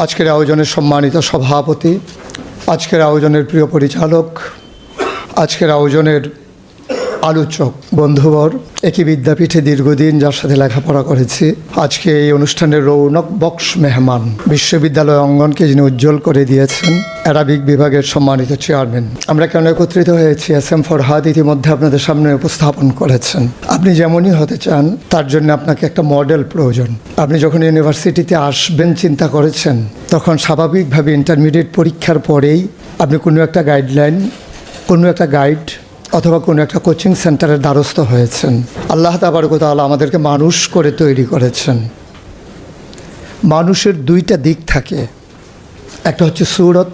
আজকের আয়োজনের সম্মানিত সভাপতি আজকের আয়োজনের প্রিয় পরিচালক আজকের আয়োজনের আলোচক, বন্ধুবর, একই বিদ্যাপীঠে দীর্ঘদিন যার সাথে লেখাপড়া করেছি। আজকে এই অনুষ্ঠানের রৌনক বক্স মেহমান। বিশ্ববিদ্যালয় অঙ্গনকে যিনি উজ্জ্বল করে দিয়েছেন, অ্যারাবিক বিভাগের সম্মানিত চেয়ারম্যান। আমরা কেন একত্রিত হয়েছি? এস এম ফরহাদ ইতিমধ্যে আপনাদের সামনে উপস্থাপন করেছেন। আপনি যেমনই হতে চান, তার জন্য আপনাকে একটা মডেল প্রয়োজন। আপনি যখন ইউনিভার্সিটিতে আসবেন, চিন্তা করেছেন, তখন স্বাভাবিকভাবে ইন্টারমিডিয়েট পরীক্ষার পরেই আপনি কোনো একটা গাইডলাইন, কোনো একটা গাইড অথবা কোনো একটা কোচিং সেন্টারের দ্বারস্থ হয়েছেন। আল্লাহ তাবারকতাল আমাদেরকে মানুষ করে তৈরি করেছেন। মানুষের দুইটা দিক থাকে। একটা হচ্ছে সুরত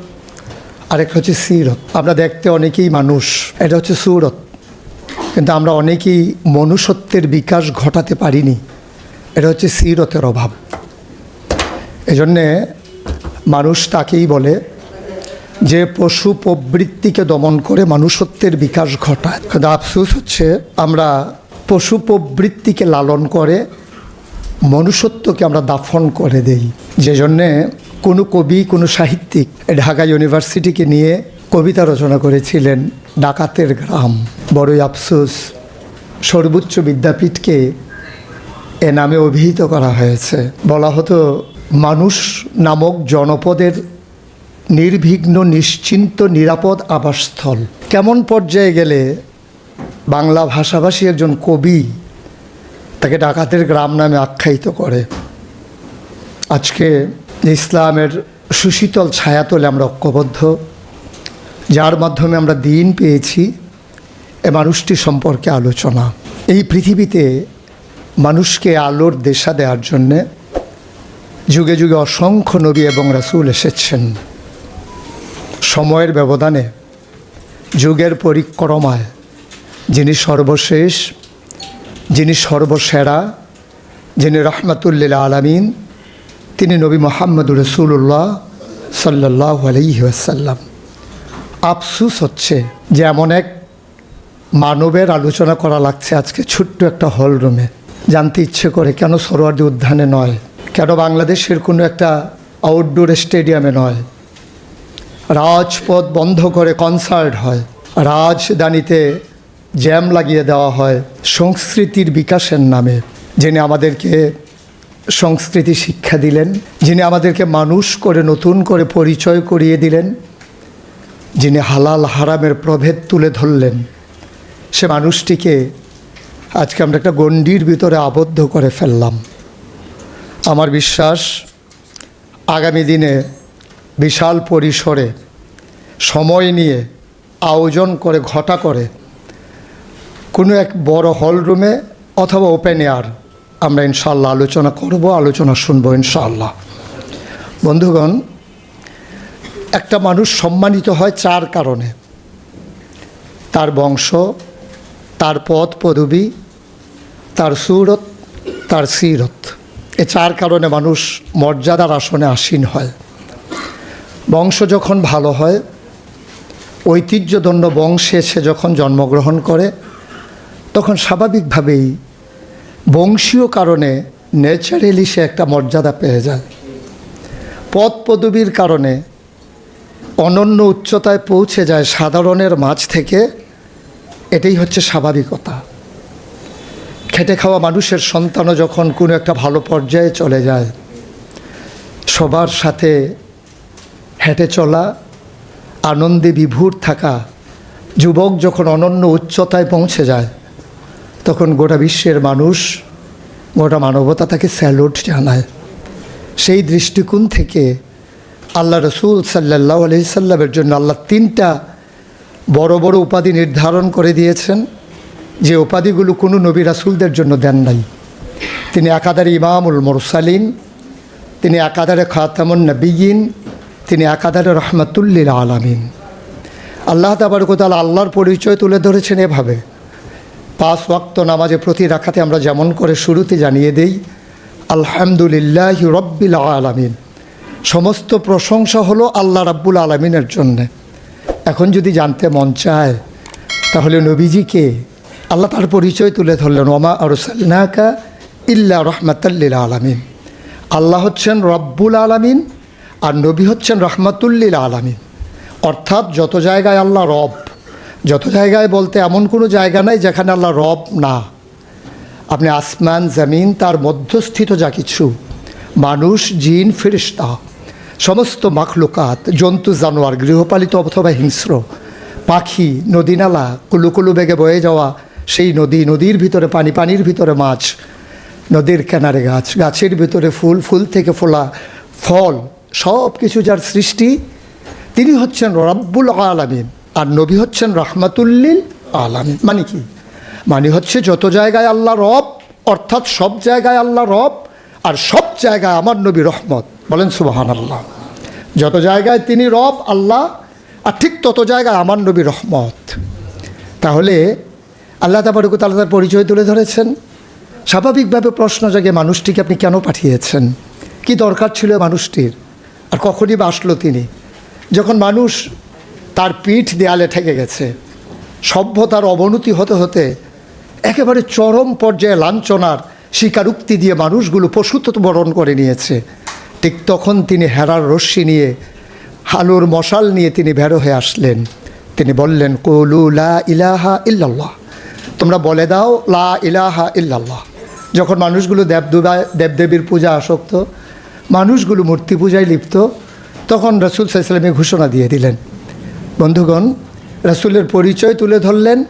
আর একটা হচ্ছে সিরত। আমরা দেখতে অনেকেই মানুষ, এটা হচ্ছে সুরত। কিন্তু আমরা অনেকেই মনুষ্যত্বের বিকাশ ঘটাতে পারিনি, এটা হচ্ছে সিরতের অভাব। এজন্যে মানুষ তাকেই বলে যে পশু প্রবৃত্তিকে দমন করে মানুষত্বের বিকাশ ঘটায়। কিন্তু আফসোস হচ্ছে, আমরা পশু প্রবৃত্তিকে লালন করে মনুষ্যত্বকে আমরা দাফন করে দেই। যে জন্যে কোনো কবি, কোনো সাহিত্যিক ঢাকা ইউনিভার্সিটিকে নিয়ে কবিতা রচনা করেছিলেন ডাকাতের গ্রাম। বড়ই আফসোস, সর্বোচ্চ বিদ্যাপীঠকে এ নামে অভিহিত করা হয়েছে। বলা হতো, মানুষ নামক জনপদের নির্বিঘ্ন, নিশ্চিন্ত, নিরাপদ আবাসস্থল। কেমন পর্যায়ে গেলে বাংলা ভাষাভাষী একজন কবি তাকে ডাকাতের গ্রাম নামে আখ্যায়িত করে। আজকে ইসলামের সুশীতল ছায়াতলে আমরা ঐক্যবদ্ধ, যার মাধ্যমে আমরা দিন পেয়েছি এ মানুষটি সম্পর্কে আলোচনা। এই পৃথিবীতে মানুষকে আলোর দেশা দেওয়ার জন্যে যুগে যুগে অসংখ্য নবী এবং রাসূল এসেছেন। সময়ের ব্যবধানে, যুগের পরিক্রমায়, যিনি সর্বশেষ, যিনি সর্বসেরা, যিনি রহমতুল্লিল আলমিন, তিনি নবী মোহাম্মদ রসুল্লাহ সাল্লাহ আলহিহাসাল্লাম আফসুস হচ্ছে যে এমন এক মানবের আলোচনা করা লাগছে আজকে ছোট্ট একটা হল রুমে। জানতে ইচ্ছে করে কেন সরোয়ার্দি উদ্যানে নয়, কেন বাংলাদেশের কোনো একটা আউটডোর স্টেডিয়ামে নয় রাজপথ বন্ধ করে কনসার্ট হয়। রাজধানীতে জ্যাম লাগিয়ে দেওয়া হয় সংস্কৃতির বিকাশের নামে। যিনি আমাদেরকে সংস্কৃতি শিক্ষা দিলেন, যিনি আমাদেরকে মানুষ করে, নতুন করে পরিচয় করিয়ে দিলেন, যিনি হালাল হারামের প্রভেদ তুলে ধরলেন, সে মানুষটিকে আজকে আমরা একটা গণ্ডির ভিতরে আবদ্ধ করে ফেললাম। আমার বিশ্বাস, আগামী দিনে বিশাল পরিসরে সময় নিয়ে আয়োজন করে, ঘটা করে কোনো এক বড় হল রুমে অথবা ওপেন এয়ার আমরা ইনশাল্লাহ আলোচনা করব, আলোচনা শুনব ইনশাল্লাহ বন্ধুগণ, একটা মানুষ সম্মানিত হয় চার কারণে। তার বংশ, তার পদ পদবী, তার সুরত, তার সিরত। এ চার কারণে মানুষ মর্যাদার আসনে আসীন হয়। বংশ যখন ভালো হয়, ঐতিহ্যদণ্ড বংশে সে যখন জন্মগ্রহণ করে, তখন স্বাভাবিকভাবেই বংশীয় কারণে ন্যাচারালি সে একটা মর্যাদা পেয়ে যায়। পদ পদবীর কারণে অনন্য উচ্চতায় পৌঁছে যায় সাধারণের মাঝ থেকে, এটাই হচ্ছে স্বাভাবিকতা। খেটে খাওয়া মানুষের সন্তানও যখন কোনো একটা ভালো পর্যায়ে চলে যায়, সবার সাথে হেঁটে চলা, আনন্দে বিভোর থাকা, যুবক যখন অনন্য উচ্চতায় পৌঁছে যায়, তখন গোটা বিশ্বের মানুষ গোটা মানবতা তাকে স্যালুট জানায়। সেই দৃষ্টিকোণ থেকে আল্লাহ রসুল সাল্লাহ আলহিসাল্লামের জন্য আল্লাহ তিনটা বড় বড় উপাধি নির্ধারণ করে দিয়েছেন, যে উপাধিগুলো কোনো নবী রাসুলদের জন্য দেন নাই। তিনি একাধারে ইমামুল মোরসালিন, তিনি একাধারে খাতামুন নবীন তিনি একাধারে রহমতুল্লিল আলামিন। আল্লাহ তাবারকতাল আল্লাহর পরিচয় তুলে ধরেছেন এভাবে। পাঁচ ওয়াক্ত নামাজে প্রতি রাখাতে আমরা যেমন করে শুরুতে জানিয়ে দেই, আলহামদুলিল্লাহ রব্বিল আলামিন। সমস্ত প্রশংসা হলো আল্লাহ রাব্বুল আলমিনের জন্যে। এখন যদি জানতে মন চায়, তাহলে নবীজিকে আল্লাহ তার পরিচয় তুলে ধরলেন ওমা আরসাল্লাকা ইল্লা রহমাতাল্লিল আলামিন। আল্লাহ হচ্ছেন রব্বুল আলামিন আর নবী হচ্ছেন রহমাতুল্লিল আলমী অর্থাৎ যত জায়গায় আল্লাহ রব, যত জায়গায় বলতে এমন কোনো জায়গা নাই যেখানে আল্লাহ রব না। আপনি আসমান, জমিন, তার মধ্যস্থিত যা কিছু, মানুষ, জিন, ফেরিস্তা, সমস্ত মাখলুকাত, জন্তু, জানোয়ার, গৃহপালিত অথবা হিংস্র, পাখি নদীনালা কুলু কুলু বেগে বয়ে যাওয়া, সেই নদী, নদীর ভিতরে পানি, পানির ভিতরে মাছ, নদীর কেনারে গাছ, গাছের ভিতরে ফুল ফুল থেকে ফোলা ফল সব কিছু যার সৃষ্টি, তিনি হচ্ছেন রব্বুল আলামিন আর নবী হচ্ছেন রহমাতুল্লিল আলামিন। মানে কি? মানে হচ্ছে যত জায়গায় আল্লাহ রব, অর্থাৎ সব জায়গায় আল্লাহ রব আর সব জায়গায় আমার নবী রহমত। বলেন সুবাহান আল্লাহ যত জায়গায় তিনি রব, আল্লাহ, আর ঠিক তত জায়গায় আমার নবী রহমত। তাহলে আল্লাহ তাবারকুত আল্লাহ তার পরিচয় তুলে ধরেছেন। স্বাভাবিকভাবে প্রশ্ন জাগে, মানুষটিকে আপনি কেন পাঠিয়েছেন? কি দরকার ছিল মানুষটির? আর কখনই বা আসলো তিনি। যখন মানুষ তার পিঠ দেয়ালে ঠেকে গেছে, সভ্যতার অবনতি হতে হতে একেবারে চরম পর্যায়ে লাঞ্ছনার স্বীকারোক্তি দিয়ে মানুষগুলো পশুত্ব বরণ করে নিয়েছে। ঠিক তখন তিনি হেরার রশ্মি নিয়ে, হালুর মশাল নিয়ে তিনি বেরো হয়ে আসলেন। তিনি বললেন, কলু লা ইলাহা ইল্লাল্লাহ। তোমরা বলে দাও, লা ইলাহা ইল্লাল্লাহ। যখন মানুষগুলো দেবদুবা দেবদেবীর পূজা আসক্ত মানুষগুলো মূর্তি পূজায় লিপ্ত, তখন রাসুল সাইসালামে ঘোষণা দিয়ে দিলেন, বন্ধুগণ, রাসুলের পরিচয় তুলে ধরলেন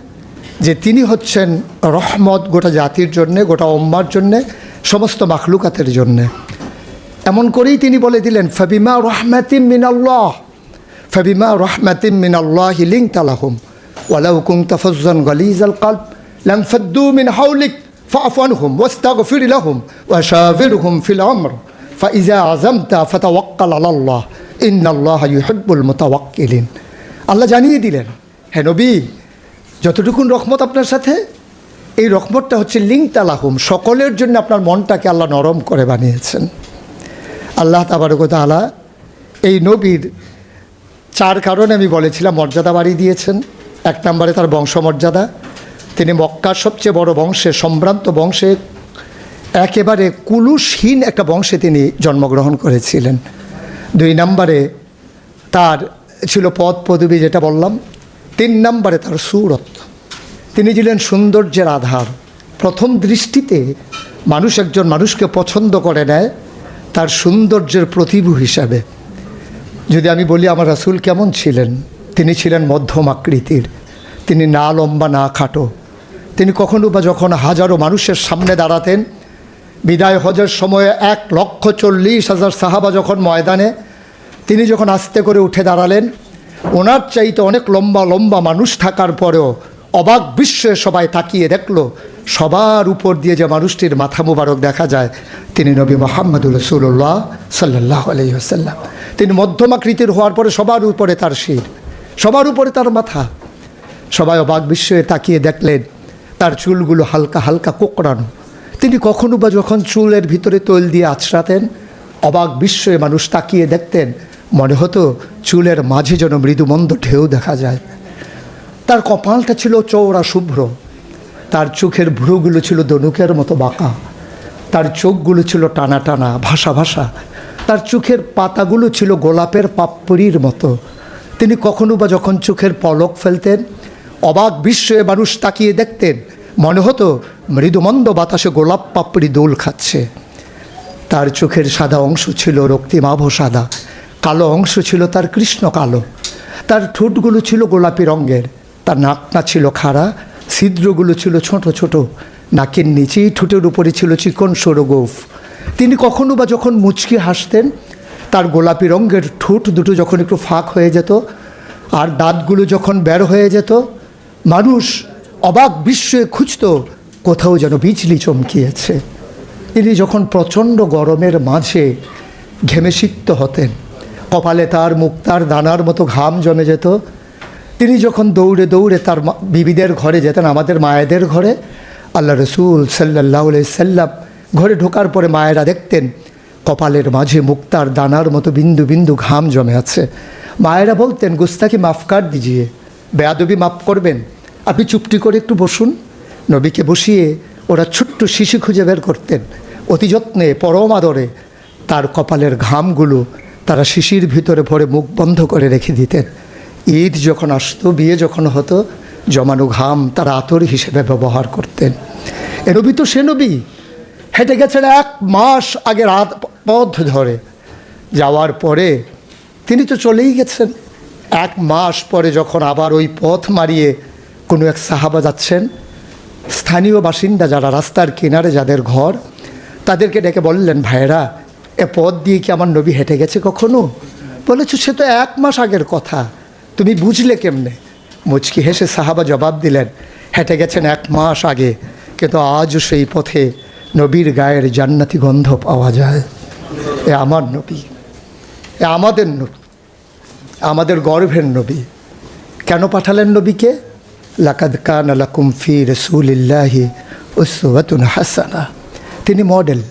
যে তিনি হচ্ছেন রহমত গোটা জাতির জন্যে, গোটা অম্মার জন্যে, সমস্ত মাখলুকাতের জন্যে। এমন করেই তিনি বলে দিলেন, ফাবিমা রহমাতিম মিনাল্লাহ, ফাবিমা রহমাতিম মিনাল্লাহ হিলিং তালাহুম ওয়ালাউকুম তাফজন গলিজ আল কাল্প লাংফদ্দু মিন হাউলিক ফাফান হুম ওয়াস্তাগ ফিরিলাহুম ওয়াশাবির হুম ফিল আমর। ফাইজা আজম তা ফতাওয়াক্কাল আল্লাহ ইন্নআল্লাহ ইউহব্বুল মোতাওয়াক্কিলিন আল্লাহ জানিয়ে দিলেন হ্যাঁ নবী, যতটুকুন রহমত আপনার সাথে, এই রহমতটা হচ্ছে লিঙ্ক তালাহুম সকলের জন্য আপনার মনটাকে আল্লাহ নরম করে বানিয়েছেন। আল্লাহ তাবারকতালা এই নবীর চার কারণে আমি বলেছিলাম, মর্যাদা বাড়িয়ে দিয়েছেন। এক নম্বরে তার বংশমর্যাদা, তিনি মক্কার সবচেয়ে বড় বংশে সম্ভ্রান্ত বংশের একেবারে কুলুসহীন একটা বংশে তিনি জন্মগ্রহণ করেছিলেন। দুই নম্বরে তার ছিল পদ পদবী যেটা বললাম, তিন নম্বরে তার সুরত তিনি ছিলেন সৌন্দর্যের আধার। প্রথম দৃষ্টিতে মানুষ একজন মানুষকে পছন্দ করে নেয় তার সৌন্দর্যের প্রতিভু হিসাবে। যদি আমি বলি আমার রাসূল কেমন ছিলেন, তিনি ছিলেন মধ্যম আকৃতির, তিনি না লম্বা, না খাটো। তিনি কখনো বা যখন হাজারো মানুষের সামনে দাঁড়াতেন বিদায় হজের সময়ে এক লক্ষ চল্লিশ হাজার সাহাবা যখন ময়দানে, তিনি যখন আস্তে করে উঠে দাঁড়ালেন, ওনার চাইতে অনেক লম্বা লম্বা মানুষ থাকার পরেও অবাক বিশ্বে সবাই তাকিয়ে দেখল, সবার উপর দিয়ে যে মানুষটির মাথা মুবারক দেখা যায়, তিনি নবী মোহাম্মদুল রসুল্লাহ সাল্লাহ আলহিহাসাল্লাম তিনি মধ্যমাকৃতির হওয়ার পরে সবার উপরে তার শির, সবার উপরে তার মাথা। সবাই অবাক বিশ্বে তাকিয়ে দেখলেন, তার চুলগুলো হালকা হালকা কোকড়ানো। তিনি কখনো বা যখন চুলের ভিতরে তৈল দিয়ে আছড়াতেন, অবাক বিস্ময়ে মানুষ তাকিয়ে দেখতেন, মনে হতো চুলের মাঝে যেন মৃদুমন্দ ঢেউ দেখা যায়। তার কপালটা ছিল চৌড়া শুভ্র, তার চোখের ভ্রুগুলো ছিল দনুকের মতো বাঁকা, তার চোখগুলো ছিল টানা টানা ভাষা ভাষা তার চোখের পাতাগুলো ছিল গোলাপের পাপড়ির মতো। তিনি কখনো বা যখন চোখের পলক ফেলতেন, অবাক বিস্ময়ে মানুষ তাকিয়ে দেখতেন মনে হতো মৃদুমন্দ বাতাসে গোলাপ পাপড়ি দোল খাচ্ছে। তার চোখের সাদা অংশ ছিল রক্তিমাভ সাদা, কালো অংশ ছিল তার কৃষ্ণ কালো। তার ঠোঁটগুলো ছিল গোলাপি রঙের, তার নাকটা ছিল খাড়া, ছিদ্রগুলো ছিল ছোট ছোট, নাকের নিচেই ঠোঁটের উপরে ছিল চিকন সরগোফ তিনি কখনো বা যখন মুচকি হাসতেন, তার গোলাপি রঙের ঠোঁট দুটো যখন একটু ফাঁক হয়ে যেত, আর দাঁতগুলো যখন বের হয়ে যেত, মানুষ অবাক বিস্ময়ে খুঁজত কোথাও যেন বিজলি চমকিয়েছে। তিনি যখন প্রচণ্ড গরমের মাঝে ঘেমে সিক্ত হতেন, কপালে তার মুখ তার দানার মতো ঘাম জমে যেত, তিনি যখন দৌড়ে দৌড়ে তার বিবিদের ঘরে যেতেন, আমাদের মায়েদের ঘরে, আল্লাহ রসুল সাল্লাহ সাল্লাম ঘরে ঢোকার পরে মায়েরা দেখতেন, কপালের মাঝে মুক্তার দানার মতো বিন্দু বিন্দু ঘাম জমে আছে। মায়েরা বলতেন গুস্তাকে মাফ কার দিজিয়ে, বেয়াদবি মাফ করবেন। আপনি চুপটি করে একটু বসুন। নবীকে বসিয়ে ওরা ছোট্ট শিশু খুঁজে বের করতেন। অতি যত্নে, পরম আদরে তার কপালের ঘামগুলো তারা শিশির ভিতরে ভরে মুখ বন্ধ করে রেখে দিতেন। ঈদ যখন আসতো, বিয়ে যখন হতো, জমানো ঘাম তারা আতর হিসেবে ব্যবহার করতেন। এ নবী তো সে নবী। হেঁটে গেছেন এক মাস আগে রাত পথ ধরে। যাওয়ার পরে তিনি তো চলেই গেছেন। এক মাস পরে যখন আবার ওই পথ মারিয়ে কোনো এক সাহাবা যাচ্ছেন। স্থানীয় বাসিন্দা যারা রাস্তার কিনারে যাদের ঘর, তাদেরকে ডেকে বললেন ভাইরা এ পথ দিয়ে কি আমার নবী হেঁটে গেছে কখনো? বলেছ, সে তো এক মাস আগের কথা। তুমি বুঝলে কেমনে? মুচকি হেসে সাহাবা জবাব দিলেন, হেঁটে গেছেন এক মাস আগে, কিন্তু আজও সেই পথে নবীর গায়ের জান্নাতি গন্ধ পাওয়া যায়। এ আমার নবী, এ আমাদের নবী, আমাদের গর্ভের নবী। কেন পাঠালেন নবীকে? লাকাদ কান লাকুম ফি রসুলিল্লাহি উসওয়াতুন হাসানা তিনি মডেল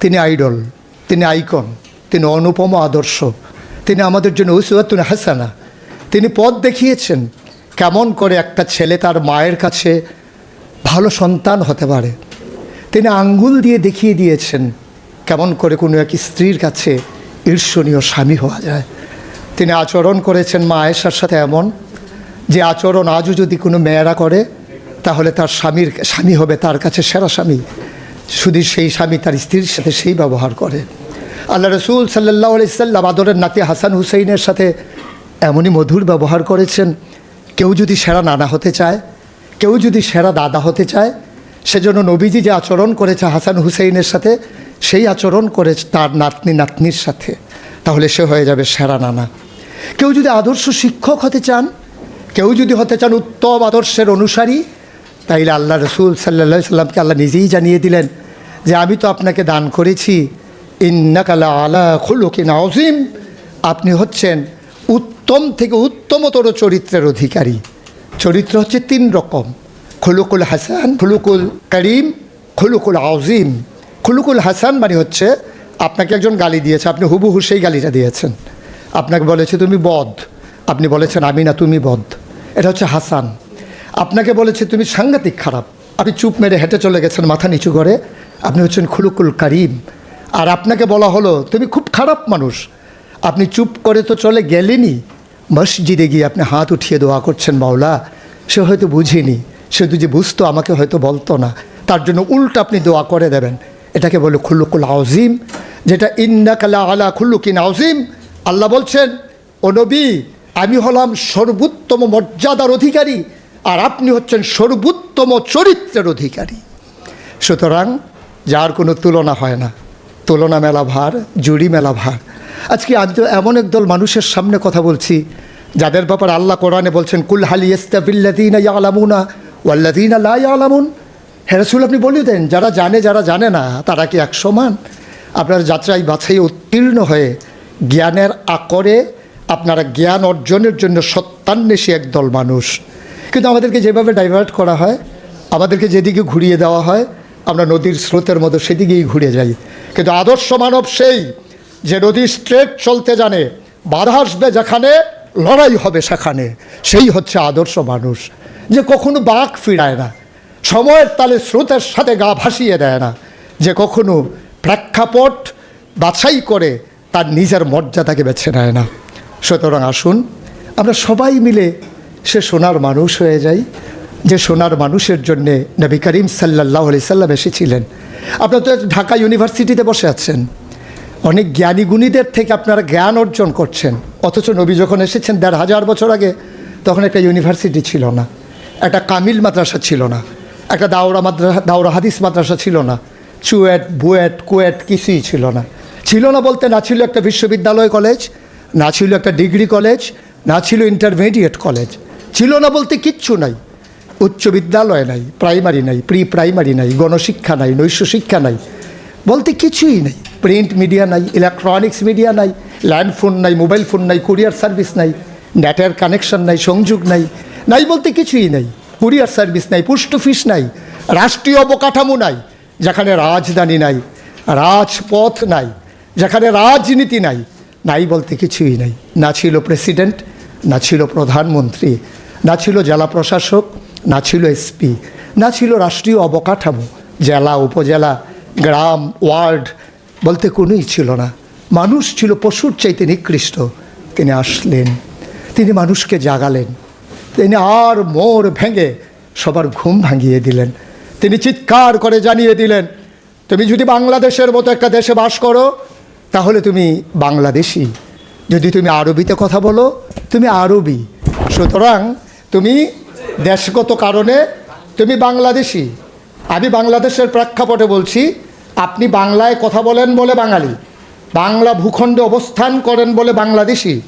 তিনি আইডল তিনি আইকন তিনি অনুপম আদর্শ, তিনি আমাদের জন্য উসওয়াতুন হাসানা। তিনি পথ দেখিয়েছেন কেমন করে একটা ছেলে তার মায়ের কাছে ভালো সন্তান হতে পারে। তিনি আঙ্গুল দিয়ে দেখিয়ে দিয়েছেন কেমন করে কোনো এক স্ত্রীর কাছে ঈর্ষণীয় স্বামী হওয়া যায়। তিনি আচরণ করেছেন মা আয়েশার সাথে এমন যে আচরণ আজও যদি কোনো মেয়েরা করে, তাহলে তার স্বামীর, স্বামী হবে তার কাছে সেরা স্বামী। শুধু সেই স্বামী তার স্ত্রীর সাথে সেই ব্যবহার করে। আল্লাহ রসুল সাল্লাহ সাল্লাম, আদরের নাতি হাসান হুসেইনের সাথে এমনই মধুর ব্যবহার করেছেন, কেউ যদি সেরা নানা হতে চায়, কেউ যদি সেরা দাদা হতে চায়, সেজন্য নবীজি যে আচরণ করেছে হাসান হুসেইনের সাথে, সেই আচরণ করেছে তার নাতনি নাতনির সাথে, তাহলে সে হয়ে যাবে সেরা নানা। কেউ যদি আদর্শ শিক্ষক হতে চান কেউ যদি হতে চান উত্তম আদর্শের অনুসারী, তাইলে আল্লাহ রসুল সাল্লা সাল্লামকে আল্লাহ নিজেই জানিয়ে দিলেন যে, আমি তো আপনাকে দান করেছি। ইন্নাকালা আলা খুলুকিন আজিম আপনি হচ্ছেন উত্তম থেকে উত্তমতর চরিত্রের অধিকারী। চরিত্র হচ্ছে তিন রকম। খুলুকুল হাসান, খুলুকুল করিম, খুলুকুল আজিম খুলুকুল হাসান মানে হচ্ছে, আপনাকে একজন গালি দিয়েছে, আপনি হুবহু সেই গালিটা দিয়েছেন। আপনাকে বলেছে, তুমি বদ। আপনি বলেছেন, আমি না, তুমি বদ। এটা হচ্ছে হাসান। আপনাকে বলেছে, তুমি সাংঘাতিক খারাপ। আপনি চুপ মেরে হেঁটে চলে গেছেন মাথা নিচু করে। আপনি হচ্ছেন খুলুকুল করিম। আর আপনাকে বলা হলো, তুমি খুব খারাপ মানুষ। আপনি চুপ করে তো চলে গেলেনই। মসজিদে গিয়ে আপনি হাত উঠিয়ে দোয়া করছেন, মাওলা। সে হয়তো বুঝেনি। সে যদি বুঝতো, আমাকে হয়তো বলতো না। তার জন্য উল্টা আপনি দোয়া করে দেবেন। এটাকে বলে খুল্লুকুল আউজিম যেটা ইন্নাকালা আলা খুল্লুকিন আউজিম আল্লাহ বলছেন, ও নবী আমি হলাম সর্বোত্তম মর্যাদার অধিকারী, আর আপনি হচ্ছেন সর্বোত্তম চরিত্রের অধিকারী। সুতরাং যার কোনো তুলনা হয় না। তুলনা মেলা ভার, জুড়ি মেলা ভার। আজকে আমি তো এমন একদল মানুষের সামনে কথা বলছি, যাদের ব্যাপারে আল্লাহ কোরআনে বলছেন, কুল হালি ইস্তাফিল্লাদিনা ইয়ালামুনা ওয়াল্লাদিনা লা ইয়ালামুন? হেরাসুল আপনি বলে দেন, যারা জানে যারা জানে না, তারা কি এক সমান? আপনার যাত্রায় বাছাই উত্তীর্ণ হয়ে জ্ঞানের আকরে আপনারা জ্ঞান অর্জনের জন্য সত্যান্বেষী একদল মানুষ। কিন্তু আমাদেরকে যেভাবে ডাইভার্ট করা হয়, আমাদেরকে যেদিকে ঘুরিয়ে দেওয়া হয়, আমরা নদীর স্রোতের মতো সেদিকেই ঘুরে যাই। কিন্তু আদর্শ মানব সেই যে নদী স্ট্রেট চলতে জানে, বাধা আসবে যেখানে, লড়াই হবে সেখানে। সেই হচ্ছে আদর্শ মানুষ। যে কখনো বাঘ ফিরায় না, সময়ের তালে স্রোতের সাথে গা ভাসিয়ে দেয় না। যে কখনো প্রেক্ষাপট বাছাই করে, তার নিজের মর্যাদাকে বেছে নেয় না। সুতরাং আসুন, আমরা সবাই মিলে সে সোনার মানুষ হয়ে যাই, যে সোনার মানুষের জন্যে নবী করিম সাল্লাহ আলি সাল্লাম এসেছিলেন। আপনারা তো ঢাকা ইউনিভার্সিটিতে বসে আছেন। অনেক জ্ঞানী গুণীদের থেকে আপনারা জ্ঞান অর্জন করছেন। অথচ নবী যখন এসেছেন দেড় হাজার বছর আগে, তখন একটা ইউনিভার্সিটি ছিল না। একটা কামিল মাদ্রাসা ছিল না। একটা দাওরা মাদ্রাসা, দাওরা হাদিস মাদ্রাসা ছিল না। চুয়েট, বুয়েট, কুয়েট কিছুই ছিল না। ছিল না বলতে না ছিল একটা বিশ্ববিদ্যালয়, কলেজ। না ছিল একটা ডিগ্রি কলেজ, না ছিল ইন্টারমিডিয়েট কলেজ। ছিল না বলতে কিচ্ছু নাই। উচ্চ বিদ্যালয় নাই, প্রাইমারি নাই প্রি প্রাইমারি নাই, গণশিক্ষা নাই, নৈশ শিক্ষা নাই। বলতে কিছুই নেই। প্রিন্ট মিডিয়া নাই ইলেকট্রনিক্স মিডিয়া নাই, ল্যান্ড ফোন নাই, মোবাইল ফোন নাই, কুরিয়ার সার্ভিস নাই, নেটের কানেকশন নাই, সংযোগ নাই নাই বলতে কিছুই নাই। কুরিয়ার সার্ভিস নাই, পোস্ট অফিস নাই, রাষ্ট্রীয় অবকাঠামো নাই, যেখানে রাজধানী নাই, রাজপথ নাই, যেখানে রাজনীতি নাই নাই বলতে কিছুই নাই। না ছিল প্রেসিডেন্ট, না ছিল প্রধানমন্ত্রী, না ছিল জেলা প্রশাসক, না ছিল এসপি না ছিল রাষ্ট্রীয় অবকাঠামো, জেলা, উপজেলা, গ্রাম, ওয়ার্ড, বলতে কোনোই ছিল না। মানুষ ছিল পশুর চাইতে নিকৃষ্ট। তিনি আসলেন, তিনি মানুষকে জাগালেন। তিনি আর মোর ভেঙে সবার ঘুম ভাঙিয়ে দিলেন। তিনি চিৎকার করে জানিয়ে দিলেন, তুমি যদি বাংলাদেশের মতো একটা দেশে বাস করো তাহলে তুমি বাংলাদেশি। যদি তুমি আরবিতে কথা বলো, তুমি আরবি। সুতরাং তুমি দেশগত কারণে তুমি বাংলাদেশি। আমি বাংলাদেশের প্রেক্ষাপটে বলছি, আপনি বাংলায় কথা বলেন বলে বাঙালি। বাংলা ভূখণ্ডে অবস্থান করেন বলে বাংলাদেশি।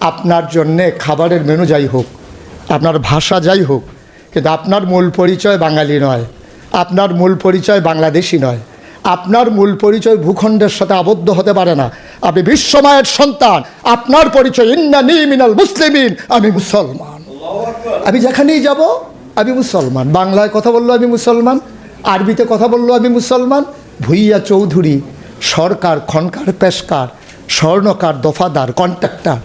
আপনার জন্যে খাবারের মেনু যাই হোক, আপনার ভাষা যাই হোক, কিন্তু আপনার মূল পরিচয় বাঙালি নয়। আপনার মূল পরিচয় বাংলাদেশি নয়। আপনার মূল পরিচয় ভূখণ্ডের সাথে আবদ্ধ হতে পারে না। আপনি বিশ্বমায়ের সন্তান। আপনার পরিচয় ইন্নানি মিনাল মুসলিমিন আমি মুসলমান। আমি যেখানেই যাব, আমি মুসলমান। বাংলায় কথা বলল, আমি মুসলমান। আরবিতে কথা বলল, আমি মুসলমান। ভুইয়া চৌধুরী, সরকার, খনকার, পেশকার, স্বর্ণকার, দফাদার, কন্ট্রাক্টর।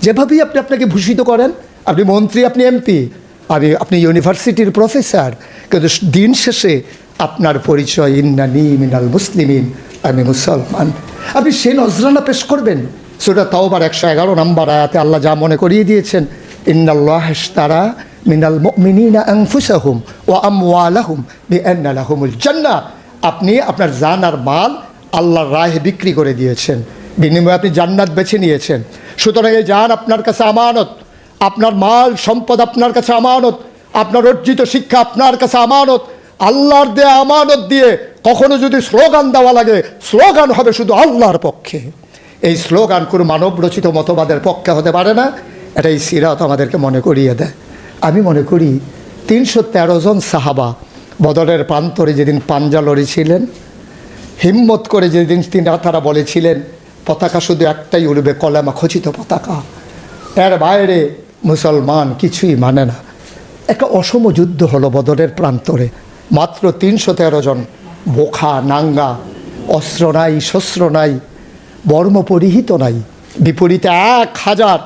যেভাবেই আপনি আপনাকে ভূষিত করেন, আপনি মন্ত্রী, আপনি এমপি আমি আপনি ইউনিভার্সিটির প্রফেসর, কিন্তু দিন শেষে আপনার পরিচয় ইন্নানি মিনাল মুসলিমিন, আমি মুসলমান। আপনি সে নজরানা পেশ করবেন। সেটা তাও আবার একশো এগারো নম্বর আয়াতে আল্লাহ যা মনে করিয়ে দিয়েছেন, ইন্নাল্লাহ তারা মিনাল মিনিনা আংফুসাহুম ও আমওয়ালাহুম বিআন্না লাহুমুল জান্নাহ। আপনি আপনার জান আর মাল আল্লাহর রাহে বিক্রি করে দিয়েছেন। বিনিময়ে আপনি জান্নাত বেছে নিয়েছেন। সুতরাং এই জান আপনার কাছে আমানত। আপনার মাল সম্পদ আপনার কাছে আমানত। আপনার অর্জিত শিক্ষা আপনার কাছে আমানত। আল্লাহর দেয়া আমানত দিয়ে কখনো যদি স্লোগান দেওয়া লাগে, স্লোগান হবে শুধু আল্লাহর পক্ষে। এই স্লোগান কোনো মানব রচিত মতবাদের পক্ষে হতে পারে না। এটাই সিরাত আমাদেরকে মনে করিয়ে দেয়। আমি মনে করি তিনশো তেরো জন সাহাবা বদরের প্রান্তরে যেদিন পাঞ্জা লড়েছিলেন, হিম্মত করে যেদিন তিনি তারা বলেছিলেন, পতাকা শুধু একটাই উড়বে, কলেমা খচিত পতাকা। এর বাইরে মুসলমান কিছুই মানে না। একটা অসম যুদ্ধ হলো বদরের প্রান্তরে। মাত্র তিনশো তেরো জন বোখা, নাঙ্গা, অস্ত্র নাই, শস্ত্র নাই, বর্ম পরিহিত নাই। বিপরীতে এক হাজার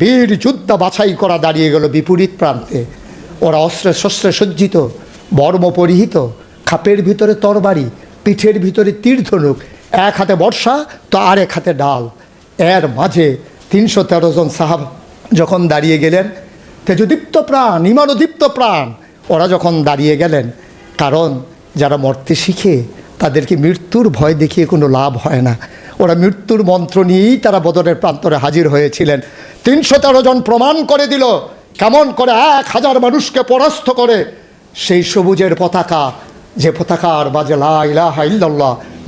বীর যোদ্ধা বাছাই করা দাঁড়িয়ে গেল বিপরীত প্রান্তে। ওরা অস্ত্রে শস্ত্রে সজ্জিত, বর্ম পরিহিত, খাপের ভিতরে তরবারি, পিঠের ভিতরে তীর ধনুক এক হাতে বর্ষা, তো আর এক হাতে ডাল। এর মাঝে তিনশো তেরো জন সাহাব যখন দাঁড়িয়ে গেলেন, তেজদীপ্ত প্রাণ, ইমানদীপ্ত প্রাণ, ওরা যখন দাঁড়িয়ে গেলেন কারণ যারা মরতে শিখে, তাদেরকে মৃত্যুর ভয় দেখিয়ে কোনো লাভ হয় না। ওরা মৃত্যুর মন্ত্র নিয়েই তারা বদরের প্রান্তরে হাজির হয়েছিলেন। তিনশো তেরো জন প্রমাণ করে দিল, কেমন করে এক হাজার মানুষকে পরাস্ত করে। সেই সবুজের পতাকা, যে পতাকার বাজে লাহ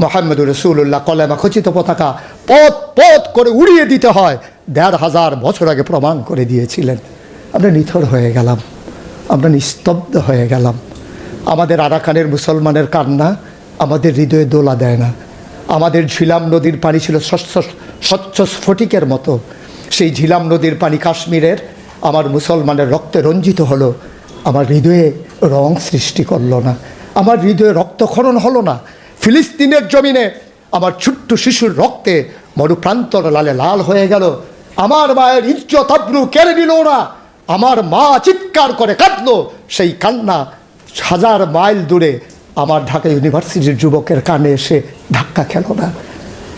মোহাম্মদুর রসুল্লাহ কলেমা খচিত পতাকা, পথ পথ করে উড়িয়ে দিতে হয়। দেড় হাজার বছর আগে প্রমাণ করে দিয়েছিলেন। আমরা নিথর হয়ে গেলাম। আমরা নিস্তব্ধ হয়ে গেলাম। আমাদের আরাকানের মুসলমানের কান্না আমাদের হৃদয়ে দোলা দেয় না। আমাদের ঝিলাম নদীর পানি ছিল স্বচ্ছ স্বচ্ছ স্ফটিকের মতো। সেই ঝিলাম নদীর পানি কাশ্মীরের আমার মুসলমানের রক্তে রঞ্জিত হলো। আমার হৃদয়ে রং সৃষ্টি করল না। আমার হৃদয়ে রক্তক্ষরণ হলো না। ফিলিস্তিনের জমিনে আমার ছোট্ট শিশুর রক্তে মরুপ্রান্তর লালে লাল হয়ে গেল। আমার মায়ের ইজ্জত আব্রু কেড়ে নিল ওরা আমার মা চিৎকার করে কাঁদলো। সেই কান্না হাজার মাইল দূরে আমার ঢাকা ইউনিভার্সিটির যুবকের কানে এসে ধাক্কা খেল না।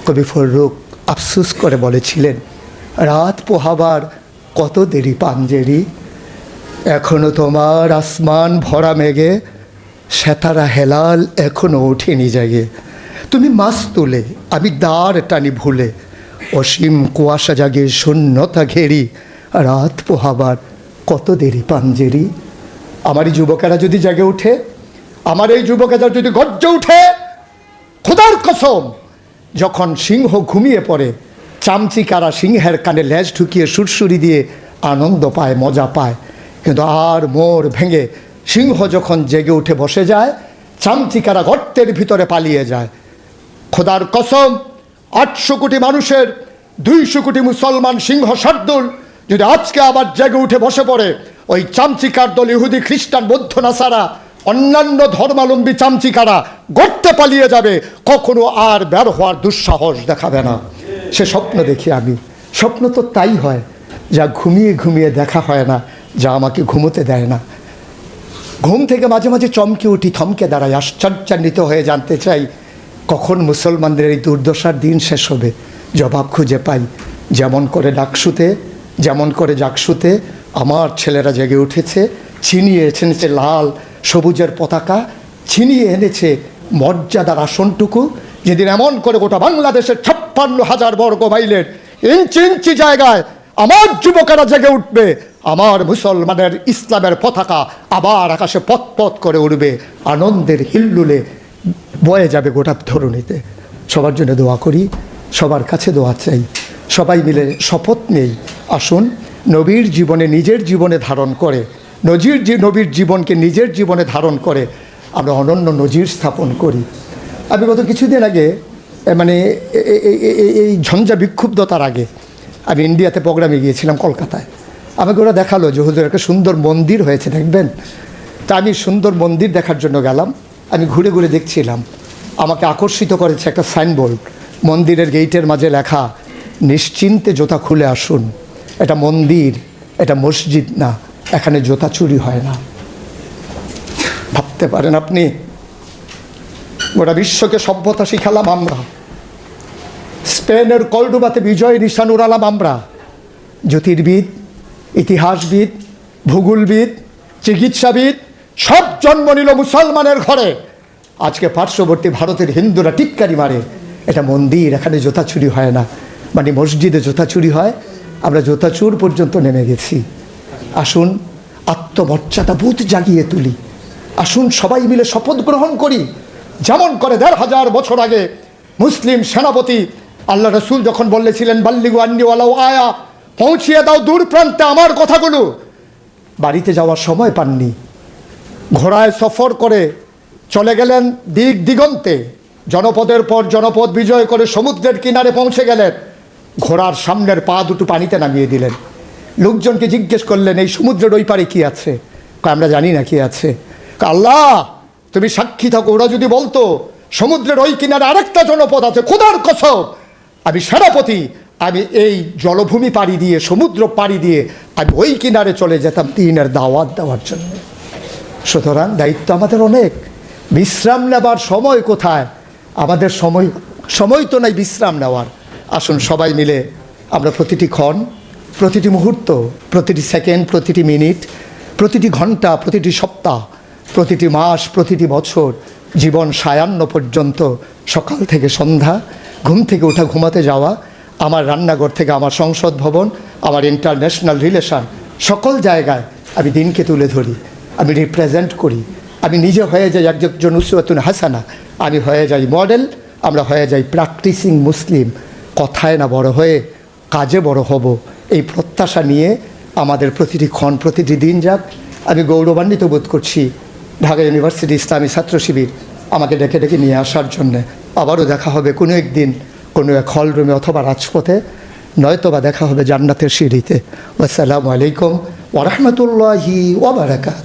কবি ফররুক আফসুস করে বলেছিলেন, রাত পোহাবার কত দেরি পাঞ্জেরি? এখনও তোমার আসমান ভরা মেঘে, সেতারা হেলাল এখনও ওঠেনি জাগে। তুমি মাছ তুলে, আমি দাঁড় টানি ভুলে, অসীম কুয়াশা জাগে, শূন্যতা ঘেরি। রাত পোহাবার কত দেরি পাঞ্জেরি? আমার এই যুবকেরা যদি জেগে ওঠে আমার এই যুবকেরা যদি গর্জে উঠে, খোদার কসম, যখন সিংহ ঘুমিয়ে পড়ে, চামচিকারা সিংহের কানে লেজ ঢুকিয়ে সুরসুরি দিয়ে আনন্দ পায়, মজা পায়। কিন্তু আর মোর ভেঙে সিংহ যখন জেগে উঠে বসে যায়, চামচিকারা গর্তের ভিতরে পালিয়ে যায়। খোদার কসম, আটশো কোটি মানুষের দুইশো কোটি মুসলমান সিংহ শার্দুল যদি আজকে আবার জেগে উঠে বসে পড়ে ওই চামচিকার দল ইহুদি, খ্রিস্টান, বৌদ্ধ, নাসারা, অন্যান্য ধর্মাবলম্বী চামচিকারা গড়তে পালিয়ে যাবে, কখনো আর বের হওয়ার দুঃসাহস দেখাবে না। সে স্বপ্ন দেখি আমি। স্বপ্ন তো তাই হয়, যা ঘুমিয়ে ঘুমিয়ে দেখা হয় না, যা আমাকে ঘুমোতে দেয় না। ঘুম থেকে মাঝে মাঝে চমকে উঠি, থমকে দাঁড়াই, আশ্চর্যান্বিত হয়ে জানতে চাই, কখন মুসলমানদের এই দুর্দশার দিন শেষ হবে। জবাব খুঁজে পাই, যেমন করে ডাকসুতে, যেমন করে জাকসুতে আমার ছেলেরা জেগে উঠেছে, ছিনিয়ে এনেছে লাল সবুজের পতাকা, ছিনিয়ে এনেছে মর্যাদার আসনটুকু। যেদিন এমন করে গোটা বাংলাদেশের ছাপ্পান্ন হাজার বর্গ মাইলের ইঞ্চি ইঞ্চি জায়গায় আমার যুবকেরা জেগে উঠবে, আমার মুসলমানের ইসলামের পতাকা আবার আকাশে পথ পথ করে উঠবে আনন্দের হিল্লুলে বয়ে যাবে গোটা ধরণীতে। সবার জন্য দোয়া করি, সবার কাছে দোয়া চাই, সবাই মিলে শপথ নেই, আসুন। নবীর জীবনে নিজের জীবনে ধারণ করে, নজির যে নবীর জীবনকে নিজের জীবনে ধারণ করে, আমরা অনন্য নজির স্থাপন করি। আমি গত কিছুদিন আগে মানে এই ঝঞ্ঝা বিক্ষুব্ধতার আগে, আমি ইন্ডিয়াতে প্রোগ্রামে গিয়েছিলাম কলকাতায়। আমাকে ওরা দেখাল যে, হুজুর, একটা সুন্দর মন্দির হয়েছে, দেখবেন? তা আমি সুন্দর মন্দির দেখার জন্য গেলাম। আমি ঘুরে ঘুরে দেখছিলাম। আমাকে আকর্ষিত করেছে একটা সাইনবোর্ড। মন্দিরের গেইটের মাঝে লেখা, নিশ্চিন্তে জোতা খুলে আসুন। এটা মন্দির, এটা মসজিদ না, এখানে জোতা চুরি হয় না। ভাবতে পারেন আপনি, গোটা বিশ্বকে সভ্যতা শিখালাম আমরা। স্পেনের কলডুবাতে বিজয় নিশান উড়ালাম আমরা। জ্যোতির্বিদ, ইতিহাসবিদ, ভূগোলবিদ, চিকিৎসাবিদ, সব জন্ম নিল মুসলমানের ঘরে। আজকে পার্শ্ববর্তী ভারতের হিন্দুরা টিটকারি মারে, এটা মন্দির, এখানে জোতা চুরি হয় না। মানে মসজিদে জোতা চুরি হয় আমরা জোতা চুর পর্যন্ত নেমে গেছি। আসুন, আত্মমর্যাদা বুথ জাগিয়ে তুলি। আসুন, সবাই মিলে শপথ গ্রহণ করি। যেমন করে দেড় হাজার বছর আগে মুসলিম সেনাপতি আল্লাহ রসুল যখন বলেছিলেন, বাল্লিগু আন্নিওয়ালাও আয়া পৌঁছিয়ে দাও দূর প্রান্তে আমার কথাগুলো। বাড়িতে যাওয়ার সময় পাননি। ঘোড়ায় সফর করে চলে গেলেন দিক দিগন্তে। জনপদের পর জনপদ বিজয় করে সমুদ্রের কিনারে পৌঁছে গেলেন। ঘোড়ার সামনের পা দুটো পানিতে নামিয়ে দিলেন। লোকজনকে জিজ্ঞেস করলেন, এই সমুদ্রের ওই পারে কী আছে? আমরা জানি না কি আছে। আল্লাহ, তুমি সাক্ষী থাকো, ওরা যদি বলতো, সমুদ্রের ওই কিনারে আরেকটা জনপদ আছে, খোদার কসম, আমি সেনাপতি, আমি এই জলভূমি পাড়ি দিয়ে, সমুদ্র পাড়ি দিয়ে, আমি ওই কিনারে চলে যেতাম তিনের দাওয়াত দেওয়ার জন্য। সুতরাং দায়িত্ব আমাদের অনেক। বিশ্রাম নেবার সময় কোথায়? আমাদের সময় সময় তো নাই বিশ্রাম নেওয়ার। আসুন সবাই মিলে আমরা প্রতিটি ক্ষণ, প্রতিটি মুহূর্ত, প্রতিটি সেকেন্ড, প্রতিটি মিনিট, প্রতিটি ঘণ্টা, প্রতিটি সপ্তাহ, প্রতিটি মাস, প্রতিটি বছর, জীবন সায়ান্ন পর্যন্ত সকাল থেকে সন্ধ্যা, ঘুম থেকে ওঠা ঘুমাতে যাওয়া, আমার রান্নাঘর থেকে আমার সংসদ ভবন, আমার ইন্টারন্যাশনাল রিলেশন সকল জায়গায় আমি দিনকে তুলে ধরি, আমি রিপ্রেজেন্ট করি, আমি নিজে হয়ে যাই একজন উসওয়াতুন হাসানা, আমি হয়ে যাই মডেল আমরা হয়ে যাই প্র্যাকটিসিং মুসলিম কথায় না বড় হয়ে কাজে বড় হব। এই প্রত্যাশা নিয়ে আমাদের প্রতিটি ক্ষণ, প্রতিটি দিন যাক, আমি গৌরবান্বিত বোধ করছি ঢাকা ইউনিভার্সিটি ইসলামী ছাত্র শিবির আমাকে ডেকে ডেকে নিয়ে আসার জন্যে। আবারও দেখা হবে কোনো একদিন কোনো এক হল রুমে অথবা রাজপথে, নয়তোবা দেখা হবে জান্নাতের সিঁড়িতে। আসসালামু আলাইকুম ওরহমতুল্লাহি ওবরাকাত